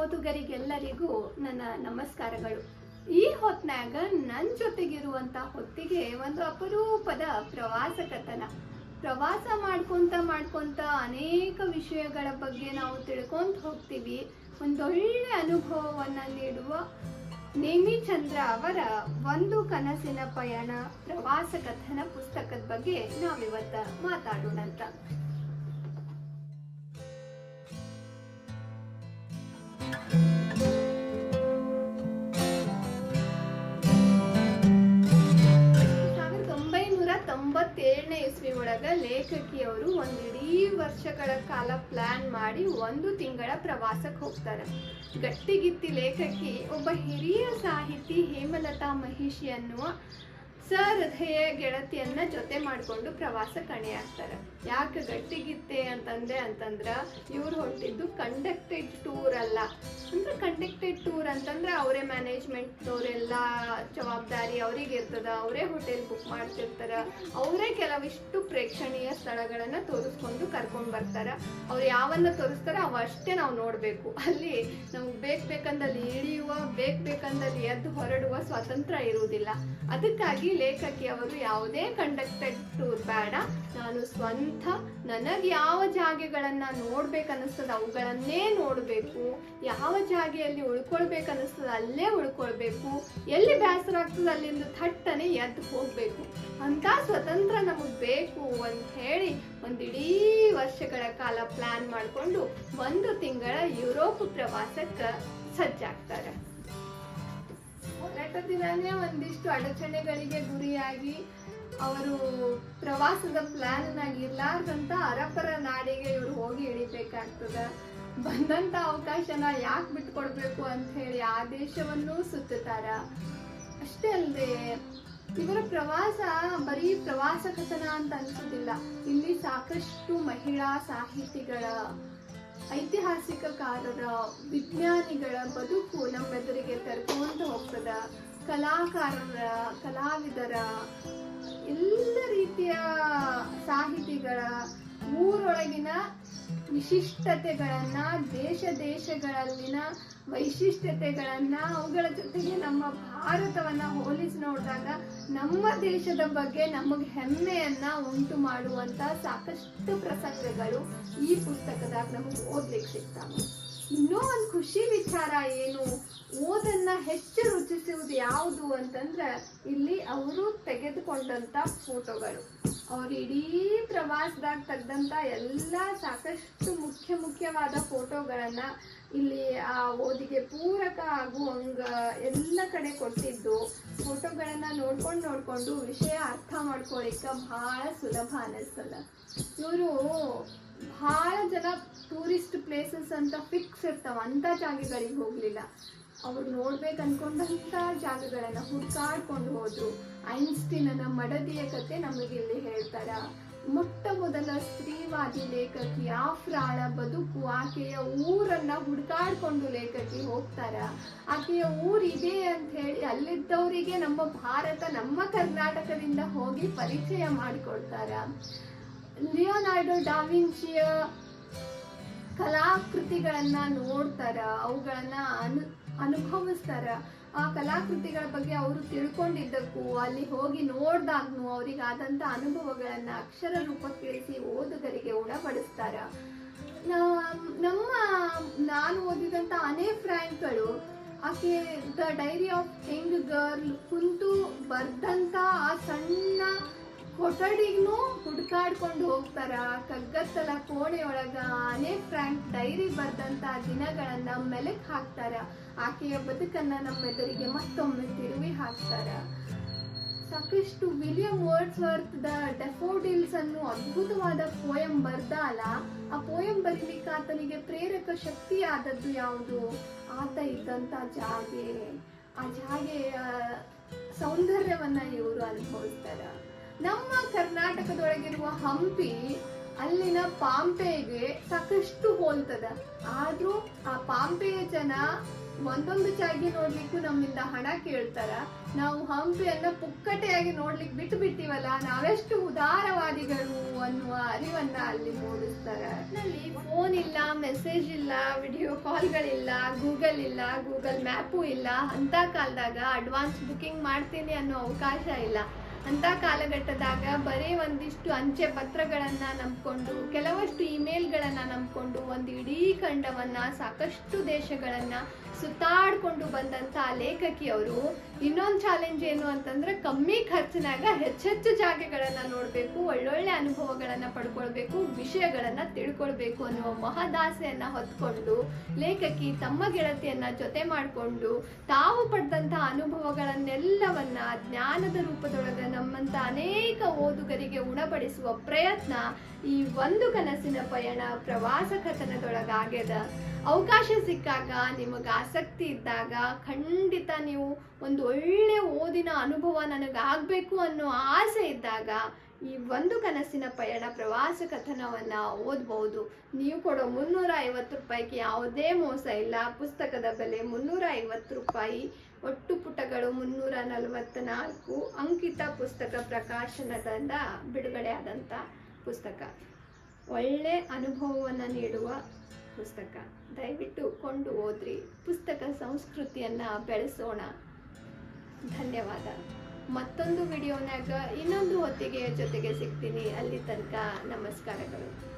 ಓದುಗರಿಗೆಲ್ಲರಿಗೂ ನನ್ನ ನಮಸ್ಕಾರಗಳು. ಈ ಹೊತ್ನಾಗ ನನ್ನ ಜೊತೆಗಿರುವಂತ ಹೊತ್ತಿಗೆ ಒಂದು ಅಪರೂಪದ ಪ್ರವಾಸ ಕಥನ ಪ್ರವಾಸ ಮಾಡ್ಕೊಂತ ಮಾಡ್ಕೊಂತ ಅನೇಕ ವಿಷಯಗಳ ಬಗ್ಗೆ ನಾವು ತಿಳ್ಕೊಂತ ಹೋಗ್ತೀವಿ. ಒಂದೊಳ್ಳೆ ಅನುಭವವನ್ನ ನೀಡುವ ನೇಮಿ ಚಂದ್ರ ಅವರ ಒಂದು ಕನಸಿನ ಪಯಣ ಪ್ರವಾಸ ಕಥನ ಪುಸ್ತಕದ ಬಗ್ಗೆ ನಾವಿವತ್ತ ಮಾತಾಡೋಣಂತ. ತೊಂಬತ್ತೇಳನೇ ಇಸ್ವಿ ಒಳಗ ಲೇಖಕಿಯವರು ಒಂದು ಇಡೀ ವರ್ಷಗಳ ಕಾಲ ಪ್ಲಾನ್ ಮಾಡಿ ಒಂದು ತಿಂಗಳ ಪ್ರವಾಸಕ್ಕೆ ಹೋಗ್ತಾರೆ. ಗಟ್ಟಿಗಿತ್ತಿ ಲೇಖಕಿ, ಒಬ್ಬ ಹಿರಿಯ ಸಾಹಿತಿ ಹೇಮಲತಾ ಮಹಿಷಿ ಅನ್ನುವ ಸಹೃದಯ ಗೆಳತಿಯನ್ನ ಜೊತೆ ಮಾಡಿಕೊಂಡು ಪ್ರವಾಸ ಕಣೆಯಾಗ್ತಾರೆ ಯಾಕೆ ಗಟ್ಟಿಗಿತ್ತೆ ಅಂತಂದ್ರೆ ಅಂತಂದ್ರೆ ಇವ್ರು ಹೊರಟಿದ್ದು ಕಂಡಕ್ಟೆಡ್ ಟೂರ್ ಅಲ್ಲ. ಅಂದ್ರೆ ಕಂಡಕ್ಟೆಡ್ ಟೂರ್ ಅಂತಂದ್ರೆ ಅವರೇ ಮ್ಯಾನೇಜ್ಮೆಂಟ್ ಅವರೆಲ್ಲ ಜವಾಬ್ದಾರಿ ಅವ್ರಿಗೆ ಇರ್ತದ, ಅವರೇ ಹೋಟೆಲ್ ಬುಕ್ ಮಾಡ್ತಿರ್ತಾರ, ಅವರೇ ಕೆಲವಿಷ್ಟು ಪ್ರೇಕ್ಷಣೀಯ ಸ್ಥಳಗಳನ್ನ ತೋರಿಸ್ಕೊಂಡು ಕರ್ಕೊಂಡು ಬರ್ತಾರ. ಅವ್ರು ಯಾವನ್ನ ತೋರಿಸ್ತಾರ ಅವಷ್ಟೇ ನಾವು ನೋಡಬೇಕು. ಅಲ್ಲಿ ನಮ್ಗೆ ಬೇಕು ಬೇಕಂದಲ್ಲಿ ಇಳಿಯುವ, ಬೇಕು ಬೇಕಂದಲ್ಲಿ ಎದ್ದು ಹೊರಡುವ ಸ್ವಾತಂತ್ರ್ಯ ಇರುವುದಿಲ್ಲ. ಅದಕ್ಕಾಗಿ ಲೇಖಕಿ ಅವರು ಯಾವುದೇ ಕಂಡಕ್ಟೆಡ್ ಟೂರ್ ಬೇಡ. ನಾನು ಸ್ವಂತ, ನನಗೆ ಯಾವ ಜಾಗೆಗಳನ್ನ ನೋಡ್ಬೇಕನ್ನಿಸ್ತದ, ಅವುಗಳನ್ನೇ ನೋಡಬೇಕು. ಯಾವ ಜಾಗೆಯಲ್ಲಿ ಉಳ್ಕೊಳ್ಬೇಕನ್ನಿಸ್ತದ, ಅಲ್ಲೇ ಉಳ್ಕೊಳ್ಬೇಕು. ಎಲ್ಲಿ ಬೇಸರ ಆಗ್ತದ, ಅಲ್ಲಿಂದ ಥಟ್ಟನೆ ಎದ್ದು ಹೋಗ್ಬೇಕು. ಅಂತ ಸ್ವತಂತ್ರ ನಮಗೆ ಬೇಕು ಅಂತ ಹೇಳಿ ಒಂದಿಡೀ ವರ್ಷಗಳ ಕಾಲ ಪ್ಲಾನ್ ಮಾಡಿಕೊಂಡು ಒಂದು ತಿಂಗಳ ಯುರೋಪ್ ಪ್ರವಾಸಕ್ಕೆ ಸಜ್ಜಾಗ್ತಾರೆ. ಹೊರಟ ದಿನನೇ ಒಂದಿಷ್ಟು ಅಡಚಣೆಗಳಿಗೆ ಗುರಿಯಾಗಿ ಅವರು ಪ್ರವಾಸದ ಪ್ಲಾನ್ ಇರ್ಲಾರ್ದಂತ ಅರಪರ ನಾಡಿಗೆ ಇವರು ಹೋಗಿ ಇಳಿಬೇಕಾಗ್ತದ ಬಂದಂತ ಅವಕಾಶನ ಯಾಕೆ ಬಿಟ್ಕೊಡ್ಬೇಕು ಅಂತ ಹೇಳಿ ಆದೇಶವನ್ನು ದೇಶವನ್ನು ಸುತ್ತುತ್ತಾರ. ಅಷ್ಟೇ ಅಲ್ಲದೆ ಇವರ ಪ್ರವಾಸ ಬರೀ ಪ್ರವಾಸ ಕಥನ ಅಂತ ಅನ್ಸೋದಿಲ್ಲ. ಇಲ್ಲಿ ಸಾಕಷ್ಟು ಮಹಿಳಾ ಸಾಹಿತಿಗಳ ಐತಿಹಾಸಿಕಕಾರರ ವಿಜ್ಞಾನಿಗಳ ಬದುಕು ನಮ್ಮೆದುರಿಗೆ ತೆರೆದುಕೊಂಡು ಹೋಗ್ತದ. ಕಲಾಕಾರರ ಕಲಾವಿದರ ಎಲ್ಲ ರೀತಿಯ ಸಾಹಿತಿಗಳ ಊರೊಳಗಿನ ವಿಶಿಷ್ಟತೆಗಳನ್ನ ದೇಶ ದೇಶಗಳಲ್ಲಿನ ವೈಶಿಷ್ಟ್ಯತೆಗಳನ್ನ ಅವುಗಳ ಜೊತೆಗೆ ನಮ್ಮ ಭಾರತವನ್ನ ಹೋಲಿಸಿ ನೋಡಿದಾಗ ನಮ್ಮ ದೇಶದ ಬಗ್ಗೆ ನಮಗೆ ಹೆಮ್ಮೆಯನ್ನ ಉಂಟು ಮಾಡುವಂತ ಸಾಕಷ್ಟು ಪ್ರಸಂಗಗಳು ಈ ಪುಸ್ತಕದಾಗ ನಮಗೆ ಓದ್ಲಿಕ್ಕೆ ಸಿಗ್ತಾವೆ. ಇನ್ನೂ ಒಂದು ಖುಷಿ ವಿಚಾರ ಏನು? ಓದನ್ನ ಹೆಚ್ಚು ರುಚಿಸುವುದು ಯಾವುದು ಅಂತಂದ್ರೆ ಇಲ್ಲಿ ಅವರು ತೆಗೆದುಕೊಂಡಂತ ಫೋಟೋಗಳು ಅವ್ರು ಇಡೀ ಪ್ರವಾಸದಾಗ ತೆಗ್ದಂತ ಎಲ್ಲ ಸಾಕಷ್ಟು ಮುಖ್ಯ ಮುಖ್ಯವಾದ ಫೋಟೋಗಳನ್ನ ಇಲ್ಲಿ ಆ ಓದಿಗೆ ಪೂರಕ ಆಗುವಂಗ ಎಲ್ಲ ಕಡೆ ಕೊಟ್ಟಿದ್ದು. ಫೋಟೋಗಳನ್ನ ನೋಡ್ಕೊಂಡು ನೋಡ್ಕೊಂಡು ವಿಷಯ ಅರ್ಥ ಮಾಡ್ಕೊಳಿಕ್ಕೆ ಬಹಳ ಸುಲಭ ಅನಿಸ್ತದ. ಇವರು ಬಹಳ ಜನ ಟೂರಿಸ್ಟ್ ಪ್ಲೇಸಸ್ ಅಂತ ಫಿಕ್ಸ್ ಇರ್ತಾವ. ಅಂತ ಜಾಗಗಳಿಗೆ ಹೋಗ್ಲಿಲ್ಲ. ಅವ್ರು ನೋಡ್ಬೇಕು ಅನ್ಕೊಂಡಂತ ಜಾಗಗಳನ್ನ ಹುಡ್ಕಾಡ್ಕೊಂಡು ಹೋದ್ರು. ಐನ್ಸ್ಟೀನನ ಮಡದಿಯ ಕತೆ ನಮಗೆ ಇಲ್ಲಿ ಹೇಳ್ತಾರ? ಮೊಟ್ಟ ಮೊದಲ ಸ್ತ್ರೀವಾದಿ ಲೇಖಕಿ ಆಫ್ರಾಳ ಬದುಕು ಆಕೆಯ ಊರನ್ನ ಹುಡ್ಕಾಡ್ಕೊಂಡು ಲೇಖಕಿ ಹೋಗ್ತಾರ? ಆಕೆಯ ಊರ್ ಇದೆ ಅಂತ ಹೇಳಿ ಅಲ್ಲಿದ್ದವರಿಗೆ ನಮ್ಮ ಭಾರತ, ನಮ್ಮ ಕರ್ನಾಟಕದಿಂದ ಹೋಗಿ ಪರಿಚಯ ಮಾಡಿಕೊಡ್ತಾರ ಲಿಯೋನಾರ್ಡೋ ಡಾವಿನ್ಸಿಯ ಕಲಾಕೃತಿಗಳನ್ನ ನೋಡ್ತಾರ? ಅವುಗಳನ್ನ ಅನು ಅನುಭವಿಸ್ತಾರ. ಆ ಕಲಾಕೃತಿಗಳ ಬಗ್ಗೆ ಅವರು ತಿಳ್ಕೊಂಡಿದ್ದಕ್ಕೂ, ಅಲ್ಲಿ ಹೋಗಿ ನೋಡ್ದಾಗ್ನು ಅವರಿಗಾದಂತ ಅನುಭವಗಳನ್ನ ಅಕ್ಷರ ರೂಪಕ್ಕಿಳಿಸಿ ಓದುಗರಿಗೆ ಉಣಬಡಿಸ್ತಾರ. ನಾ- ನಮ್ಮ, ನಾನು ಓದಿದಂತ ಅನೇ ಫ್ರ್ಯಾಂಕ್ಗಳು, ಆಕೆ the diary of young girl ಕುಂತು ಬರ್ದಂತ ಆ ಸಣ್ಣ ಕೊಠಡಿಗೂ ಹುಡ್ಕಾಡ್ಕೊಂಡು ಹೋಗ್ತಾರ. ಕಗ್ಗತ್ತಲ ಕೋಣೆಯೊಳಗ ಅನೇ ಫ್ರ್ಯಾಂಕ್ ಡೈರಿ ಬರ್ದಂತ ದಿನಗಳನ್ನ ಮೆಲಕ್ ಹಾಕ್ತಾರ. ಆಕೆಯ ಬದುಕನ್ನ ನಮ್ಮೆದುರಿಗೆ ಮತ್ತೊಮ್ಮೆ ತಿರುವಿ ಹಾಕ್ತಾರ. ಸಾಕಷ್ಟು William Wordsworth the daffodils ಅನ್ನು ಅದ್ಭುತವಾದ ಪೋಯಂ ಬರ್ದ ಆ ಪೋಯಂ ಬರೀಲಿಕ್ಕೆ ಆತನಿಗೆ ಪ್ರೇರಕ ಶಕ್ತಿ ಆದದ್ದು ಯಾವುದು? ಆತ ಇದ್ದಂತ ಜಾಗೆ. ಆ ಜಾಗೆಯ ಸೌಂದರ್ಯವನ್ನ ಇವರು ಅನುಭವಿಸ್ತಾರ. ನಮ್ಮ ಕರ್ನಾಟಕದೊಳಗಿರುವ ಹಂಪಿ ಅಲ್ಲಿನ ಪಾಂಪೆಗೆ ಸಾಕಷ್ಟು ಹೋಲ್ತದ. ಆದ್ರೂ ಆ ಪಾಂಪೆಯ ಜನ ಒಂದೊಂದು ಚಾಗಿ ನೋಡ್ಲಿಕ್ಕೂ ನಮ್ಮಿಂದ ಹಣ ಕೇಳ್ತಾರ. ನಾವು ಹಂಪಿಯನ್ನ ಪುಕ್ಕಟೆಯಾಗಿ ನೋಡ್ಲಿಕ್ಕೆ ಬಿಟ್ಟು ಬಿಟ್ಟಿವಲ್ಲ, ನಾವೆಷ್ಟು ಉದಾರವಾದಿಗಳು ಅನ್ನುವ ಅರಿವನ್ನ ಅಲ್ಲಿ ಮೂಡಿಸ್ತಾರ. ನಲ್ಲಿ ಫೋನ್ ಇಲ್ಲ ಮೆಸೇಜ್ ಇಲ್ಲ ವಿಡಿಯೋ ಕಾಲ್ಗಳಿಲ್ಲ ಗೂಗಲ್ ಇಲ್ಲ ಗೂಗಲ್ ಮ್ಯಾಪು ಇಲ್ಲ. ಅಂತ ಕಾಲದಾಗ ಅಡ್ವಾನ್ಸ್ ಬುಕಿಂಗ್ ಮಾಡ್ತೀನಿ ಅನ್ನೋ ಅವಕಾಶ ಇಲ್ಲ. ಅಂತ ಕಾಲಘಟ್ಟದಾಗ ಬರೀ ಒಂದಿಷ್ಟು ಅಂಚೆ ಪತ್ರಗಳನ್ನು ನಂಬಿಕೊಂಡು, ಕೆಲವಷ್ಟು ಇಮೇಲ್ಗಳನ್ನು ನಂಬಿಕೊಂಡು, ಒಂದು ಇಡೀ ಖಂಡವನ್ನು ಸಾಕಷ್ಟು ದೇಶಗಳನ್ನ ಸುತ್ತಾಡ್ಕೊಂಡು ಬಂದಂತ ಲೇಖಕಿಯವರು ಇನ್ನೊಂದು ಚಾಲೆಂಜ್ ಏನು ಅಂತಂದ್ರೆ ಕಮ್ಮಿ ಖರ್ಚಿನಾಗ ಹೆಚ್ಚೆಚ್ಚು ಜಾಗಗಳನ್ನ ನೋಡಬೇಕು, ಒಳ್ಳೊಳ್ಳೆ ಅನುಭವಗಳನ್ನ ಪಡ್ಕೊಳ್ಬೇಕು, ವಿಷಯಗಳನ್ನ ತಿಳ್ಕೊಳ್ಬೇಕು ಅನ್ನುವ ಮಹದಾಸೆಯನ್ನ ಹೊತ್ಕೊಂಡು ಲೇಖಕಿ ತಮ್ಮ ಗೆಳತಿಯನ್ನ ಜೊತೆ ಮಾಡಿಕೊಂಡು ತಾವು ಪಡೆದಂತ ಅನುಭವಗಳನ್ನೆಲ್ಲವನ್ನ ಜ್ಞಾನದ ರೂಪದೊಳಗೆ ನಮ್ಮಂತ ಅನೇಕ ಓದುಗರಿಗೆ ಉಣಬಡಿಸುವ ಪ್ರಯತ್ನ ಈ ಒಂದು ಕನಸಿನ ಪಯಣ ಪ್ರವಾಸ ಕಥನದೊಳಗಾಗ್ಯದ ಅವಕಾಶ ಸಿಕ್ಕಾಗ ನಿಮಗೆ ಆಸಕ್ತಿ ಇದ್ದಾಗ ಖಂಡಿತ ನೀವು ಒಂದು ಒಳ್ಳೆ ಓದಿನ ಅನುಭವ ನನಗಾಗಬೇಕು ಅನ್ನೋ ಆಸೆ ಇದ್ದಾಗ ಈ ಒಂದು ಕನಸಿನ ಪಯಣ ಪ್ರವಾಸ ಕಥನವನ್ನು ಓದ್ಬೋದು. ನೀವು ಕೊಡೋ ಮುನ್ನೂರ ಐವತ್ತು ರೂಪಾಯಿಗೆ ಯಾವುದೇ ಮೋಸ ಇಲ್ಲ. ಪುಸ್ತಕದ ಬೆಲೆ ಮುನ್ನೂರ ಐವತ್ತು ರೂಪಾಯಿ. ಒಟ್ಟು ಪುಟಗಳು ಮುನ್ನೂರ ನಲವತ್ತ ನಾಲ್ಕು ಅಂಕಿತ ಪುಸ್ತಕ ಪ್ರಕಾಶನದಿಂದ ಬಿಡುಗಡೆ ಆದಂಥ ಪುಸ್ತಕ. ಒಳ್ಳೆ ಅನುಭವವನ್ನು ನೀಡುವ ಪುಸ್ತಕ. ದಯವಿಟ್ಟು ಕೊಂಡು ಓದ್ರಿ. ಪುಸ್ತಕ ಸಂಸ್ಕೃತಿಯನ್ನ ಬೆಳೆಸೋಣ. ಧನ್ಯವಾದ. ಮತ್ತೊಂದು ವಿಡಿಯೋನಾಗ ಇನ್ನೊಂದು ಹೊತ್ತಿಗೆ ಜೊತೆಗೆ ಸಿಗ್ತೀನಿ. ಅಲ್ಲಿ ತನಕ ನಮಸ್ಕಾರಗಳು.